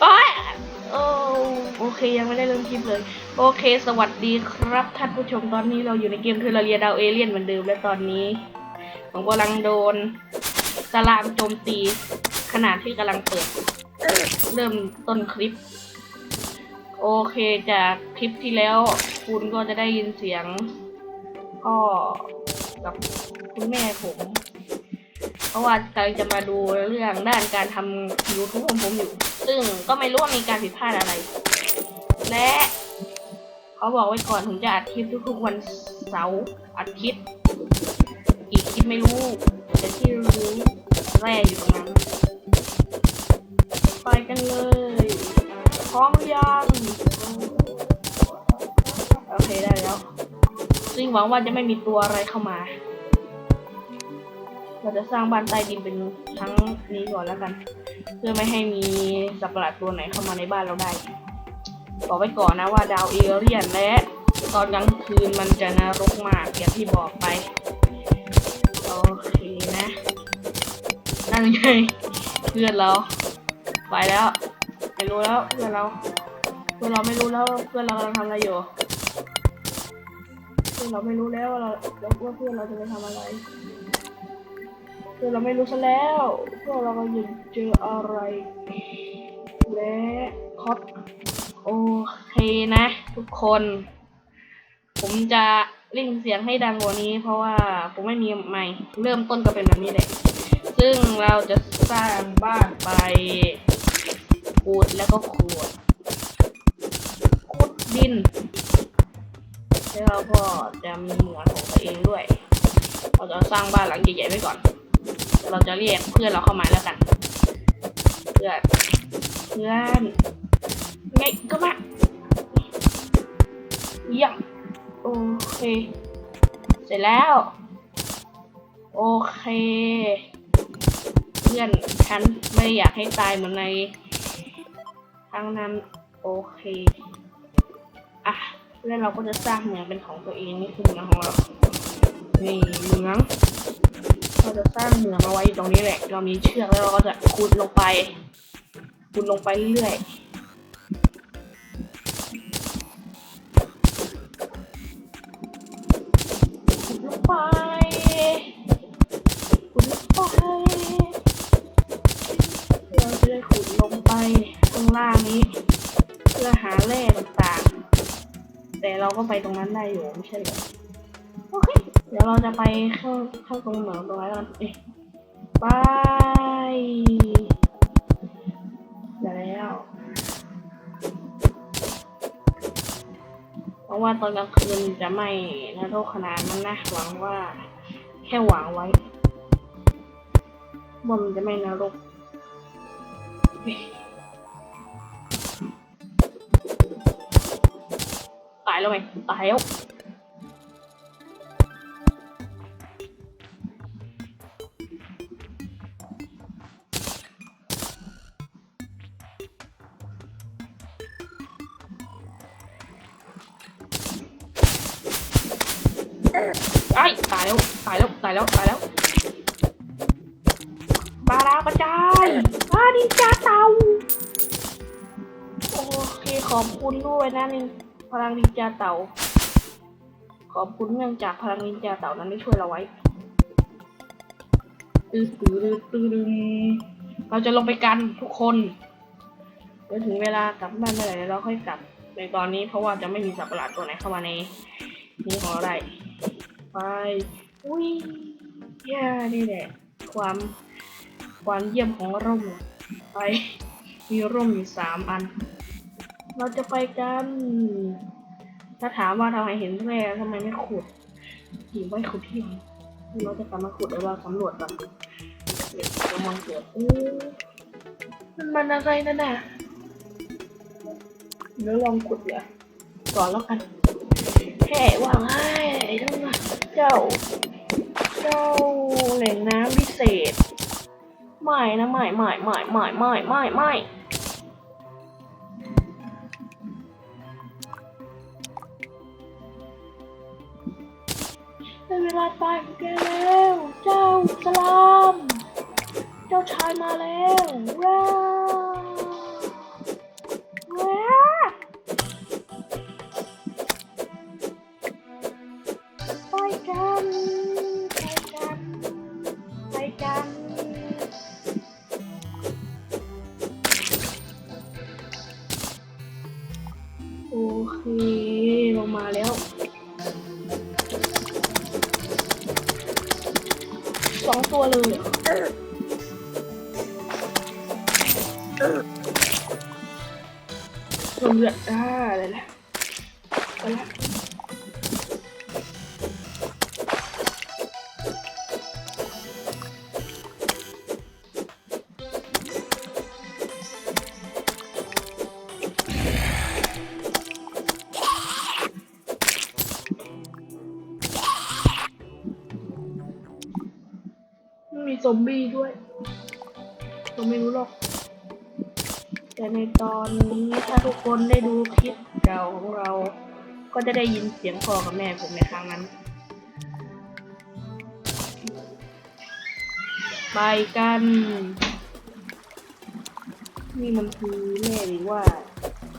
โอ้ยโอ้โอเคยังไม่ได้เริ่มคลิปเลย โอเค สวัสดีครับท่านผู้ชมตอนนี้เราอยู่ในเกมเทอร์เรียดาวเอเลียนเหมือนเดิมและตอนนี้ ผมกำลังโดนสลามโจมตี ขณะที่กำลังเปิด เริ่มต้นคลิป โอเคจากคลิปที่แล้ว คุณก็จะได้ยินเสียงพ่อกับคุณแม่ผม เพราะว่ากำลังจะมาดูเรื่องด้านการทำ YouTube ของผมอยู่ ซึ่งก็ไม่รู้ว่ามีการผิดพลาดอะไร และเขาบอกไว้ก่อนผมจะอัดคลิปทุกๆวันเสาร์อาทิตย์อีกคลิปไม่รู้ แต่ที่รู้แร่อยู่ตรงนั้น ไปกันเลย พร้อมหรือยังโอเคได้แล้วซึ่งหวังว่าจะไม่มีตัวอะไรเข้ามา เราจะสร้างบ้านใต้ดินเป็นทั้งนี้ก่อนแล้วกัน เพื่อไม่ให้มีสัตว์ประหลาดตัวไหนเข้ามาในบ้านเราได้บอกไว้ก่อนนะว่าดาวเอเรียนและ ตอนกลางคืนมันจะนรกมากอย่างที่บอกไปโอเคนะนั่นไงเพื่อนเรา ไปแล้วไม่รู้แล้วเพื่อนเราเพื่อนเราไม่รู้แล้วเพื่อนเรากำลังทำอะไรอยู่เพื่อนเราไม่รู้แล้วว่าเราว่าเพื่อนเราจะไปทำอะไร เพื่อเราไม่รู้ซะแล้วเพื่อนเราก็ยังเจออะไร และคอตโอเคนะ ทุกคน ผมจะเร่งเสียงให้ดังกว่านี้ เพราะว่าผมไม่มีไมค์เริ่มต้นก็เป็นแบบนี้แหละซึ่งเราจะสร้างบ้านไปขุดแล้วก็ขวดขุดดินแล้วก็จะมีเหมือนของตัวเองด้วย เราจะสร้างบ้านหลังใหญ่ๆไว้ก่อน เราจะเรียกเพื่อนเราเข้ามาแล้วกัน เพื่อน เพื่อนไงก็มาเยี่ยมโอเค เสร็จแล้ว โอเค เพื่อนฉันไม่อยากให้ตายเหมือนในครั้งนั้น โอเค อะ แล้วเราก็จะสร้างเหมืองเป็นของตัวเองนี่คือเหมืองของเรา นี่เหมือง เราจะสร้างเหมืองเอาไว้ตรงนี้แหละ เรามีเชือกแล้วเราก็จะขุดลงไปขุดลงไปเรื่อยขุดลงไปขุดลงไปเราจะได้ขุดลงไปตรงล่างนี้ เพื่อหาแร่ต่างๆ แต่เราก็ไปตรงนั้นได้อยู่ไม่ใช่หรอ ดี๋ยวเราจะไปเข้าเข้าตรงเหมืองตรงนั้นกันเอ๊ะไปเดี๋ยวแล้วหวังว่าตอนกลางคืนจะไม่นรกขนาดนั้นนะหวังว่าแค่หวังไว้ว่ามันจะไม่นรกตายแล้วไหมตายแล้ว ไอ้ตายแล้วตายแล้วตายแล้วตายแล้วบาดาวกระจายบาดินจาเตาโอเคขอบคุณด้วยนะนินพลังนินจาเต่าขอบคุณเนื่องจากพลังนินจาเต่านั้นได้ช่วยเราไว้ตื้อตื้อตื้อตื้อเราจะลงไปกันทุกคนเดี๋ยวถึงเวลากลับบ้านเมื่อไหร่เราค่อยกลับในตอนนี้เพราะว่าจะไม่มีสัตว์ประหลาดตัวไหนเข้ามาในนี้ของเราได้ ไป อุ้ยแย่นี่แหละ ความความเยี่ยมของร่ม ไป มีร่มอยู่สามอัน เราจะไปกัน ถ้าถามว่าทำไมเห็นแร่ทำไมไม่ขุดหรือไม่ขุดที่ไหนเราจะกลับมาขุดหรือว่าสำรวจก่อนเดี๋ยวจะมองเกิดอู้มันมันอะไรนั่นน่ะเดี๋ยวลองขุดเดี๋ยวก่อนแล้วกัน แค่วางทั้งนั้เจ้า เจ้าแหล่งน้ำพิเศษ ไม่นะไม่ไม่ไม่ไม่ไม่ไม่ไม่ได้เวลาตายของแกแล้ว เจ้าสลาม เจ้าชายมาแล้วว้า ซอมบี้ด้วยเราไม่รู้หรอก แต่ในตอนนี้ถ้าทุกคนได้ดูคลิปเก่าของเรา ก็จะได้ยินเสียงพ่อกับแม่ผมในครั้งนั้น ไปกัน นี่มันคือแม่หรือว่า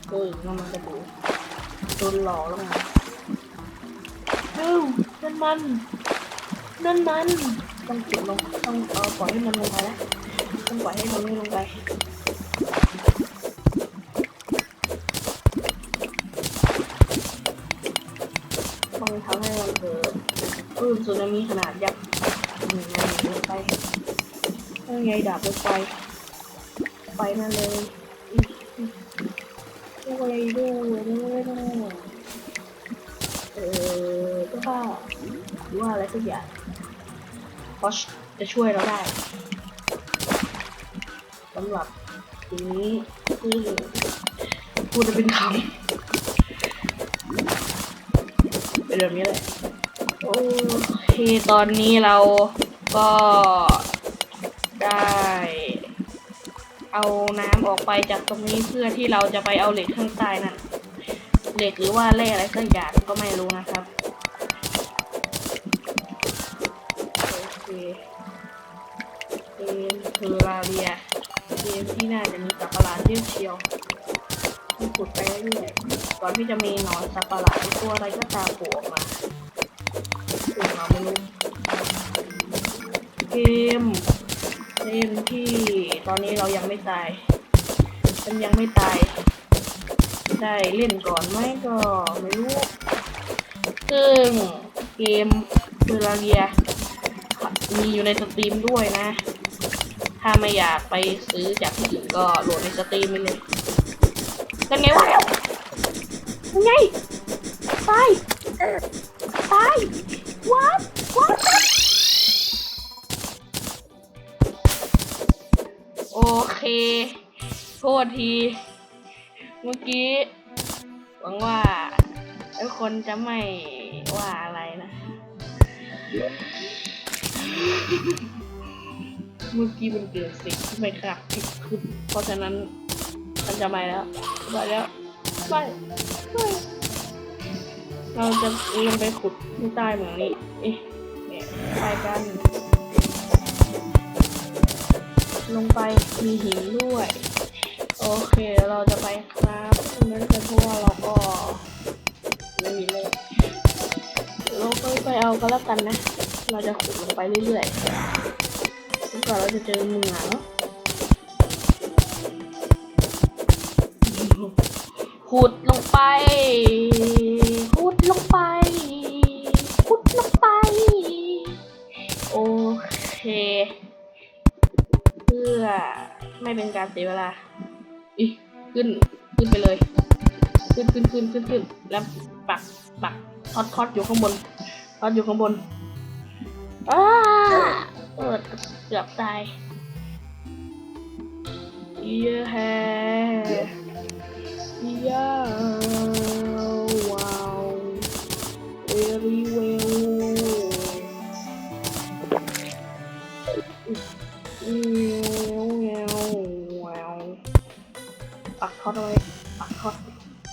เกิดนั่นมันจะดูโดนหลอกแล้วไงเอ้านั่นมัน นั่นมัน ต้องเก็บลงต้องเออปล่อยให้มันลงไปล้วต้องปล่อยให้มันไม่ลงไปต้องทำให้มันเกิดคลื่นสึนามิขนาดยักษ์หนึ่งในลงไปต้องไงดาบลงไปไปนั่นเลยอีกพวกอะไรด้วยด้วยด้วยเออก็ว่าหรือว่าอะไรสักอย่าง เพราะจะช่วยเราได้สำหรับทีนี้คือพูดจะเป็นคำเป็นแบบนี้เลยโอเคตอนนี้เราก็ได้เอาน้ำออกไปจากตรงนี้เพื่อที่เราจะไปเอาเหล็กข้างใต้นั่นเหล็กหรือว่าแร่อะไรสักอย่างก็ไม่รู้นะครับ ที่น่าจะมีสัตว์ประหลาดเยอะเชียวที่ขุดไปเรื่อยๆก่อนที่จะมีหนอนสัตว์ประหลาดตัวอะไรก็ตามโผล่ออกมาซึ่งเราไม่รู้เกมเกมที่ตอนนี้เรายังไม่ตายมันยังไม่ตาย ได้เล่นก่อนไหมก็ไม่รู้ซึ่งเกมเทอราเรียมีอยู่ในสตรีมด้วยนะ ถ้าไม่อยากไปซื้อจากที่อื่นก็โหลดในสตรีมไปเลยเป็นไงวะเป็นไงตายตายวัดวัดโอเคโทษที เมื่อกี้ หวังว่าทุกคนจะไม่ว่าอะไรนะ เมื่อกี้มันเกิดสิ่งที่ไม่คาดคิดขึ้นเพราะฉะนั้นฉันจะไม่แล้วไปแล้วไปไปเราจะลงไปขุดที่ใต้เหมืองนี้เอ๊ะเนี่ยไปกัน ลงไปมีหินด้วย โอเคเราจะไปครับนั่นเป็นเพราะว่าเราก็ไม่มีเลยเราก็ไปเอากันแล้วกันนะ เราจะขุดลงไปเรื่อยๆ กว่าเราจะเจอเมืองเนาะขุดลงไปขุดลงไปขุดลงไป โอเค เพื่อไม่เป็นการเสียเวลาอีขึ้น ขึ้นไปเลย ขึ้นขึ้นขึ้นขึ้นขึ้นแล้วปักปักทอดทอดอยู่ข้างบนทอดอยู่ข้างบนอ้าเปิด เกือบตายเยอะแฮยาวว้าว very well เงี้ยวเงี้ยว้าวปักทอดไว้ปักทอด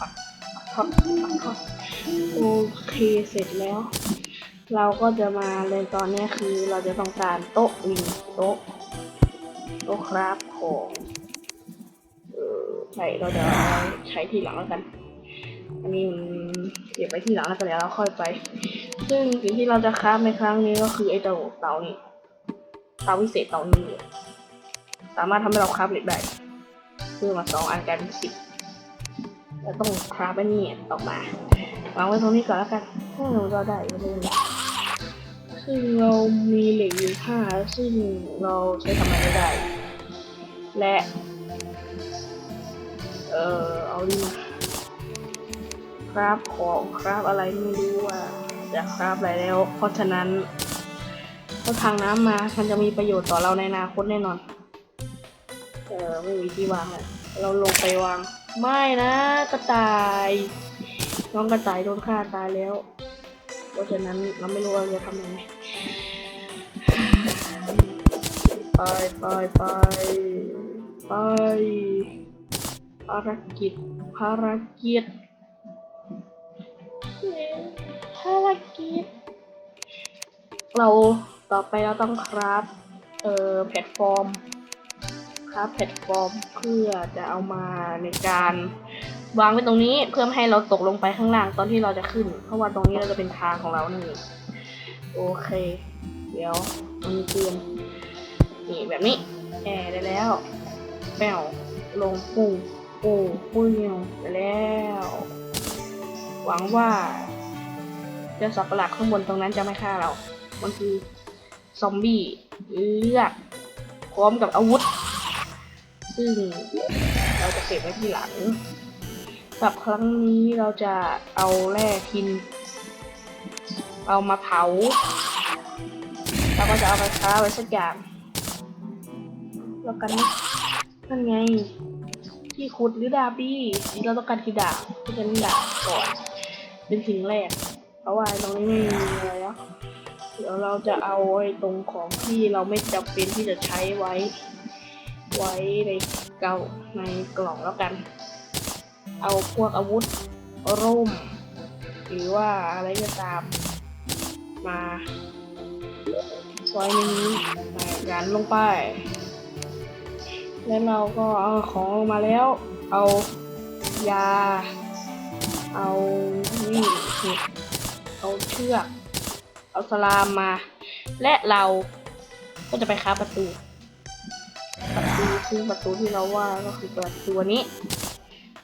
ปักปักทอดปักทอดโอเคเสร็จแล้ว เราก็จะมาเลยตอนนี้คือเราจะต้องการโต๊ะหนึ่งโต๊ะโต๊ะครับของเออใช่เราจะเอาใช้ทีหลังแล้วกัน อันนี้เก็บไว้ที่หลังแล้วกันเดี๋ยวเราค่อยไป ซึ่งสิ่งที่เราจะคราฟในครั้งนี้ก็คือไอ้เตาเตานี้เตาวิเศษเตานี้สามารถทำให้เราคราฟเหล็กได้เพื่อมาสองอันกลายเป็นสิบแล้วต้องคราฟไอ้นี่ออกมา วางไว้ตรงนี้ก่อนแล้วกันถ้าเราได้ก็ได้ ซึ่งเรามีเหล็กอยู่ห้าซึ่งเราใช้ทำอะไรไม่ได้ และ เอ่อ เอาดีมาครับของครับอะไรไม่รู้ว่าจะครับอะไรแล้ว เพราะฉะนั้นถ้าทางน้ำมามันจะมีประโยชน์ต่อเราในอนาคตแน่นอน เออไม่มีที่วางเลยเราลงไปวาง ไม่นะกระต่าย น้องกระต่ายโดนฆ่าตายแล้ว เพราะฉะนั้นเราไม่รู้ว่าจะทำยังไงไปไปไปไปภารกิจภารกิจภารกิจ เราต่อไปเราต้องครับเอ่อแพลตฟอร์มครับแพลตฟอร์มเพื่อจะเอามาในการ วางไว้ตรงนี้เพื่อไม่ให้เราตกลงไปข้างล่างตอนที่เราจะขึ้น เพราะว่าตรงนี้เราจะเป็นทางของเรานั่นเองโอเค เดี๋ยวมันเตือนนี่แบบนี้แอร์ได้แล้วแปวลงปูปูปูเหี่ยวไปแล้ว หวังว่าเจ้าสัตว์ประหลาดข้างบนตรงนั้นจะไม่ฆ่าเรา มันคือซอมบี้เลือดพร้อมกับอาวุธ ซึ่งเราจะเก็บไว้ที่หลัง สำหรับครั้งนี้เราจะเอาแร่พิน เอามาเผาแล้วก็จะเอาไปค้าไว้สักอย่างแล้วกันนะนั่นไง ที่ขุดหรือดาบบี้เราต้องการที่ดาบที่จะเล่นดาบก่อนเป็นสิ่งแรก เพราะว่าตรงนี้ไม่มีอะไรแล้วเดี๋ยวเราจะเอาไอ้ตรงของที่เราไม่จำเป็นที่จะใช้ไว้ ไว้ในเกาในกล่องแล้วกัน เอาพวกอาวุธร่ม หรือว่าอะไรก็ตาม มาไว้ในนี้ใส่ยันลงไป แล้วเราก็เอาของลงมาแล้ว เอายา เอานี่เห็ดเอาเชือก เอาสลามมา และเราก็จะไปค้าประตู ประตูซึ่งประตูที่เราว่าก็คือประตูนี้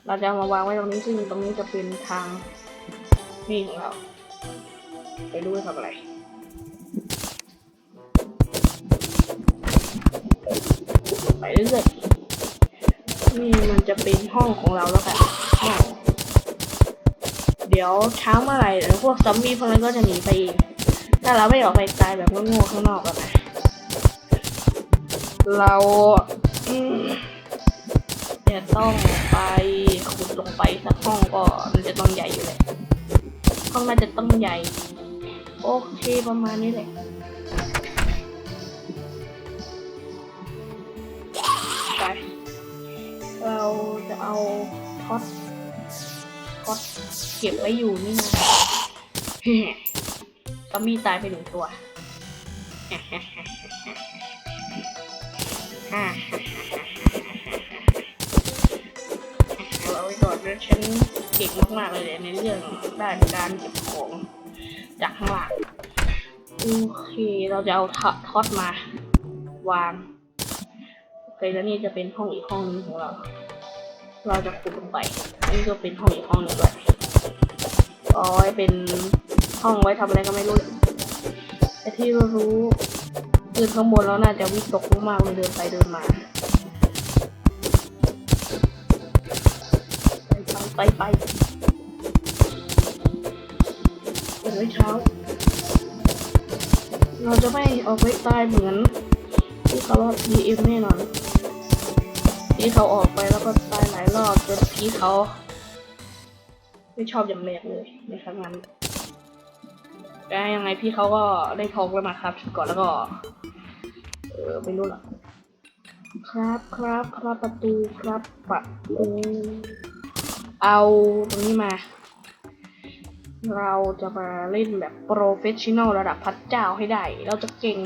เราจะมาวางไว้ตรงนี้ซึ่งตรงนี้จะเป็นทางนี่ของเราไปดูว่าทำอะไรไปเรื่อยๆนี่มันจะเป็นห้องของเราแล้วกันห้องเดี๋ยวเช้าเมื่อไหร่เดี๋ยวพวกซอมบี้พวกนั้นก็จะหนีไปเองถ้าเราไม่ออกไปตายแบบโง่ๆข้างนอกกันนะเรา อืม จะต้องไปขุดลงไปสักห้องก็มันจะต้องใหญ่อยู่แหละห้องน่าจะต้องใหญ่ โอเคประมาณนี้แหละไปเราจะเอาท็อตท็อตเก็บไว้อยู่นี่นะซอมบี้ตายไปหนึ่งตัวเราไปก่อ นนะฉันเก่งมากๆเลยในเรื่องด้านการเก็บของจากข้างหลังโอเค เราจะเอาท็อตท็อตมาวางโอเคแล้วนี่จะเป็นห้องอีกห้องหนึงของเรา เราจะขุดลงไปนี่ก็เป็นห้องอีกห้องหนึงด้วยเอ๋อเป็นห้องไว้ทำอะไรก็ไม่รู้แต่ที่เรารู้คือข้างบนแล้วน่าจะวิตกมากเลยเดินไปเดินมา ไปไปเปิดไว้เช้า เราจะไม่ออกไปตายเหมือนที่เขาว่า PM แน่นอนที่เขาออกไปแล้วก็ตายหลายรอบจนพี่เขา ไม่ชอบอย่างแรกเลยในครั้งนั้นแต่ยังไงพี่เขาก็ได้ทองแล้วมาครับก่อนแล้วก็ เออไม่รู้หรอกครับครับครับประตูครับประตู เอาตรงนี้มา เราจะมาเล่นแบบโปรเฟชชั่นอลระดับพัดเจ้าให้ได้ เราจะเก่ง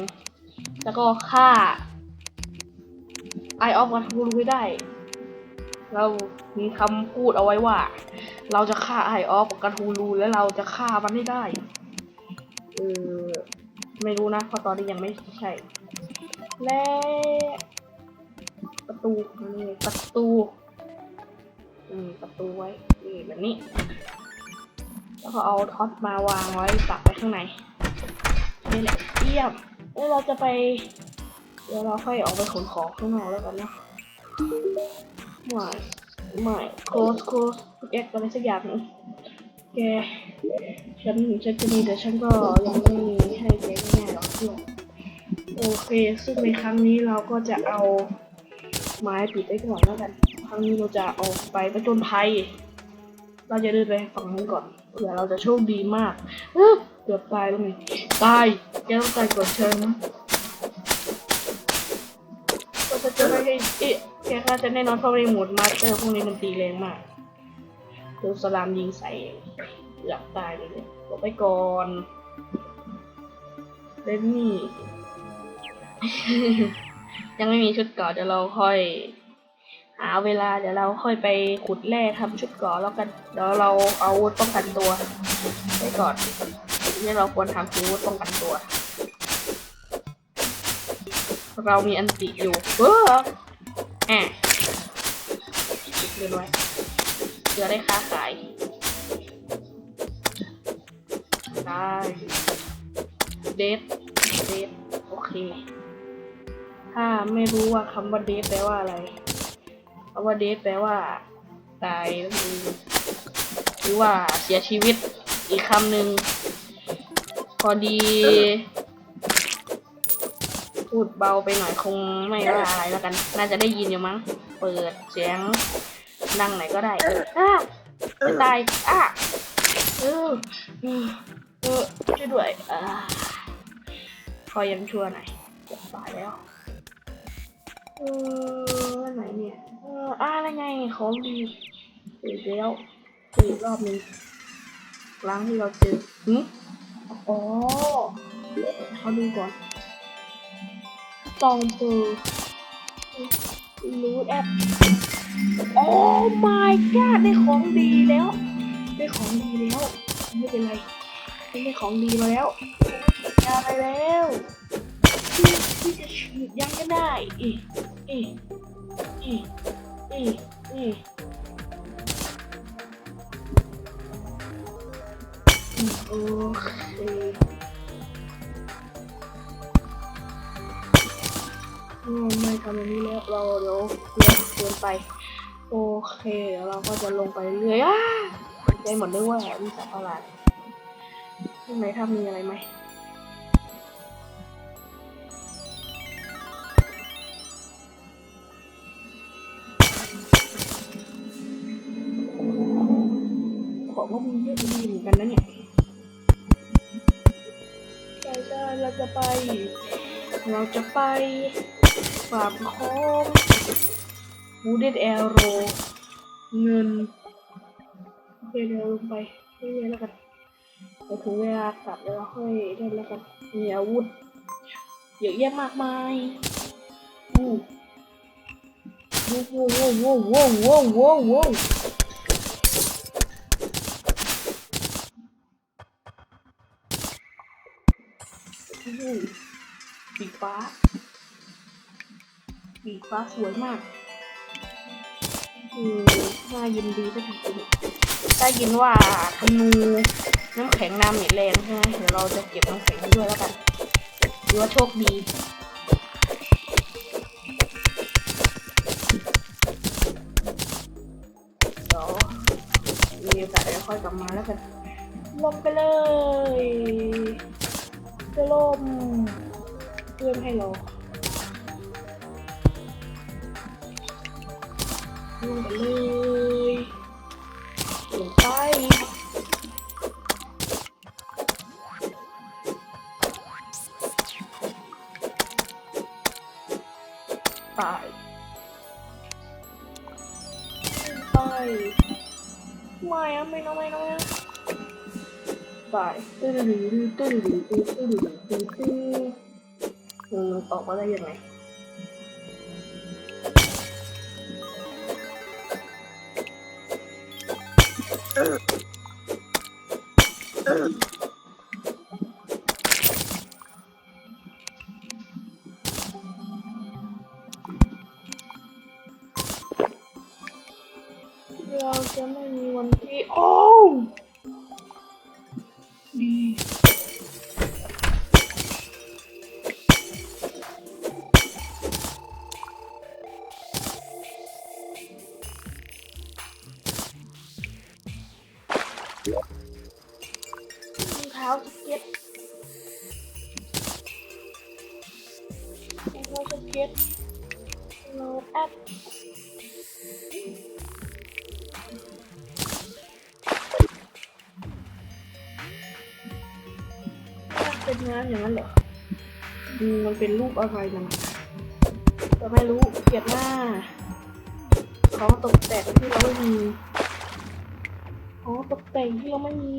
แล้วก็ฆ่าไอออฟกันทูรู้ให้ได้ เรามีคำพูดเอาไว้ว่า เราจะฆ่าไอออฟกันทูรูแล้วเราจะฆ่ามันให้ได้เออไม่รู้นะเพราะตอนนี้ยังไม่ใช่ และประตูนี่ประตู ประตูไว้นี่แบบนี้ แล้วก็เอาท็อตมาวางไว้ปักไว้ข้างในนี่แหละเยี่ยมแล้วเราจะไป เดี๋ยวเราค่อยออกไปขนของข้างนอกแล้วกันเนาะว่าไม่โคสโคสแยกอะไรสักอย่างหนึ่งแกฉันฉันจะมีแต่ฉันก็ยังไม่มีให้แกง่ายๆหรอกเพื่อนโอเค ซึ่งในครั้งนี้เราก็จะเอาไม้ปิดไว้ก่อนแล้วกัน รั้งนี้เราจะออกไปประจนภัย เราจะเดินไปฝั่งนู้นก่อนเผื่อเราจะโชคดีมากเออเกือบตายแล้วไงตายแกต้องตายก่อนเชิญนะก็จะจะไม่ให้เอ๊ะแกฆ่าจะแน่นอนเพราะในโหมดมาสเตอร์พวกนี้มันตีแรงมากโดนสลามยิงใส่เกือบตายเลยเนี่ยหลบไปก่อนเล่นนี่ ยังไม่มีชุดเก่อเดี๋ยวเราค่อย หาเวลาเดี๋ยวเราค่อยไปขุดแร่ทำชุดก่อแล้วกันเดี๋ยวเราเอาอาวุธป้องกันตัวไว้ก่อนนี่เราควรทำคืออาวุธป้องกันตัว เรามีอันติอยู่เออแอะเดินไว้เพื่อได้ค้าขายได้เดทเดทโอเค ถ้าไม่รู้ว่าคำว่าเดทแปลว่าอะไร คำว่าเดทแปลว่า ตายหรือว่าเสียชีวิตอีกคำหนึ่งพอดี พูดเบาไปหน่อยคงไม่ว่าอะไรแล้วกัน น่าจะได้ยินอยู่มั้ง เปิดเสียงดังไหนก็ได้อ้าจะตายอ้าเออเออช่วยด้วยอ่าพอยังชั่วหน่อยตายแล้ว เออไหนเนี่ย เอออ่าอะไรไงของดีอีกแล้วอีกรอบหนึงล้งที่เราเจอหืมอ๋อเขาดูก่อนตองเปอรูทแอปโอ้ my god ได้ของดีแล้ว ได้ของดีแล้ว ไม่เป็นไรได้ของดีมาแล้วยาไปแล้ว ที่จะฉีดยังก็ได้อีอีอีอีอีอืมโอเคอืมไม่ทำอย่างนี้แล้วเราเดี๋ยวเรียนเกินไป โอเคเราก็จะลงไปเรื่อยอะใจหมดเลยว่ามีสัตว์ประหลาดข้างในถ้ามีอะไรไหม ของก็มีเยอะดีเหมือนกันนะเนี่ยใช่ใช่เราจะไป เราจะไปฝากของบูเดตแอโรเงินโอเคเดี๋ยวลงไปเรื่อยๆแล้วกันไปถึงเวลากลับแล้วค่อยเล่นแล้วกันมีอาวุธเยอะแยะมากมายอู้ว้าวว้าวว้าวว้ ปีกฟ้าปีกฟ้าสวยมากอืมน่ายินดีจะถึงจริงได้ยินว่าธนูน้ำแข็งน้ำเม็ดแรงใช่ไหมเดี๋ยวเราจะเก็บน้ำแข็งด้วยแล้วกันหรือว่าโชคดีเดี๋ยวมีโอกาสเดี๋ยวค่อยกลับมาแล้วกันลงไปเลย จะล่มเพื่อนให้เราลงไปเลยลงไปไปไปไม่อะไม่นะไม่นะไม่นะ ไปตื้อดื้อตื้อดื้อตื้อตื้อดื้อตื้อตื้อเออออกมาได้ยังไงเราจะไม่มีวันที่โอ้ มันเป็นรูปอะไรนะแต่ไม่รู้เกลียดหน้าของตกแต่งที่เราไม่มีของตกแต่งที่เราไม่มี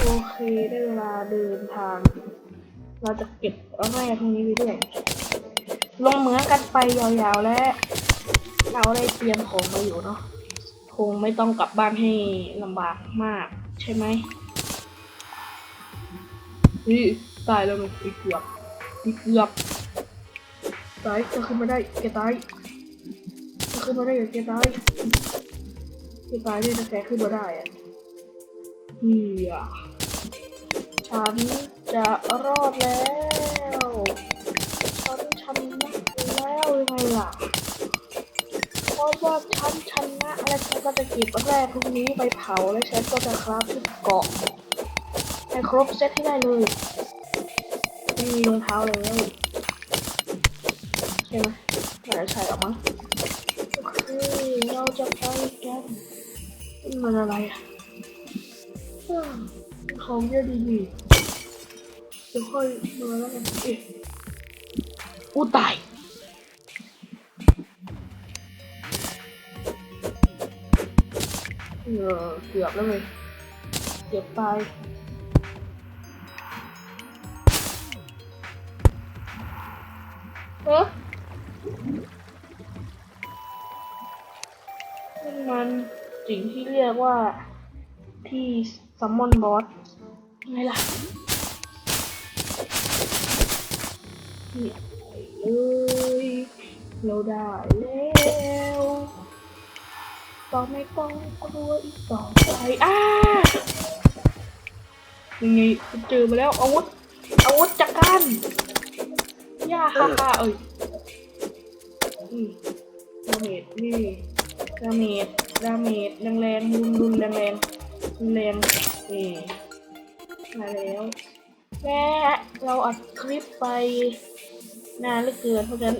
โอเคได้เวลาเดินทาง เราจะเก็บแร่พวกนี้ไปด้วยลงเหมืองกันไปยาวๆและเราได้เตรียมของมาอยู่เนาะคงไม่ต้องกลับบ้านให้ลำบากมากใช่ไหมนี่ตายแล้วมันอีกเกือบ เกือบตายจะขึ้นมาได้แกตายจะขึ้นมาได้แกตายแกตายนี่แต่แกขึ้นมาได้อะเฮียฉันจะรอดแล้วฉันชนะแล้วยังไงล่ะเพราะว่าฉันชนะและฉันก็จะเก็บแร่พวกนี้ไปเผาและฉันก็จะคราฟชุดเกาะให้ครบเซตให้ได้เลย ไม่มีรองเท้าแล้วใช่ไหมไม่ได้ใช่หรอกมั้งโอเคเราจะไปกันนี่มันอะไรอะอ้าวของเยอะดีดีเดี๋ยวค่อยมาแล้วกันเอ๊ะอู้ตายเออเกือบแล้วเลยเกือบตาย มันสิ่งที่เรียกว่าที่ซัมมอนบอสไงล่ะเนี่ยเอ้ยเราได้แล้วต้องไม่ต้องกลัวอีกต่อไปอ้ายังไงเจอมาแล้วอาวุธอาวุธจักรันย่าฮ่าฮ่าเอ้ยอืมดาเมจนี่ ดาเมจดาเมจแรงๆรุนรุนแรงแรงรุนแรงเอมาแล้วและเราอัดคลิปไปนานเหลือเกินเพราะฉะนั้น